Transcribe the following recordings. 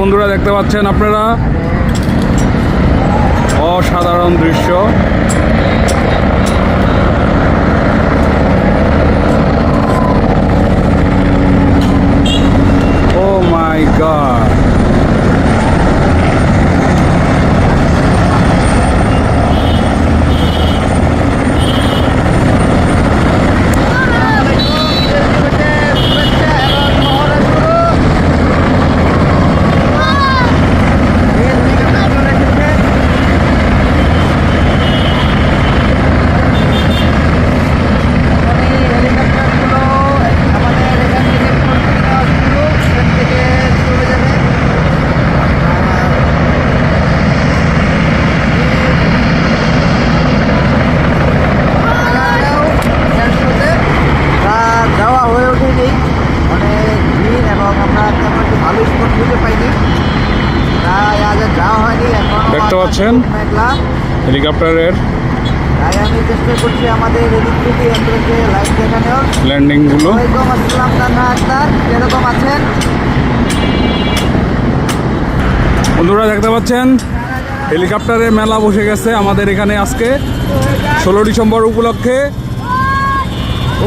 বন্ধুরা দেখতে পাচ্ছেন আপনারা? অসাধারণ দৃশ্য। দেখতে পাচ্ছেন? হেলিকপ্টারের ল্যান্ডিংগুলো। বন্ধুরা দেখতে পাচ্ছেন? হেলিকপ্টারের মেলা বসে গেছে আমাদের এখানে আজকে। ষোলো ডিসেম্বর উপলক্ষে।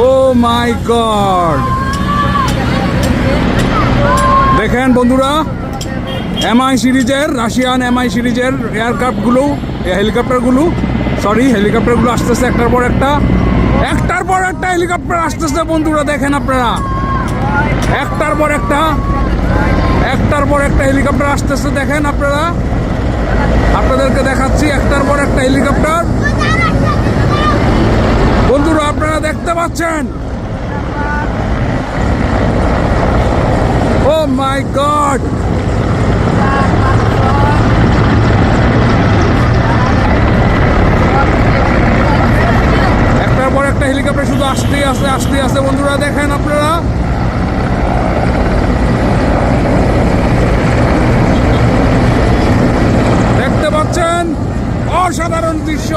Oh my god! দেখেন বন্ধুরা এমআই সিরিজের রাশিয়ান এমআই সিরিজের এয়ারক্রাফটগুলো হেলিকপ্টারগুলো সরি হেলিকপ্টারগুলো আসতেছে একটার পর একটা। একটার পর একটা হেলিকপ্টার আসতেছে, বন্ধুরা, দেখেন আপনারা। একটার পর একটা, একটার পর একটা হেলিকপ্টার আসতেছে, দেখেন আপনারা। আপনাদেরকে দেখাচ্ছি, একটার পর একটা হেলিকপ্টার বন্ধুরা, আপনারা দেখতে পাচ্ছেন? ও মাই গড একটার পর একটা হেলিকপ্টার শুধু আসতেই আসতে আসতেই আসতে বন্ধুরা, দেখেন আপনারা। দেখতে পাচ্ছেন? অসাধারণ দৃশ্য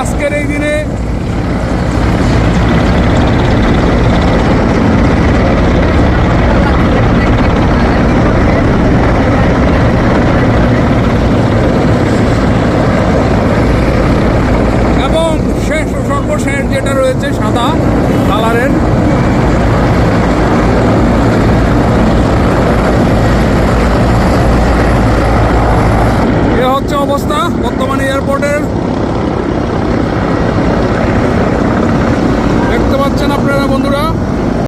আজকের এই দিনে। সর্বশেষ যেটা রয়েছে সাদা কালারের। হচ্ছে অবস্থা।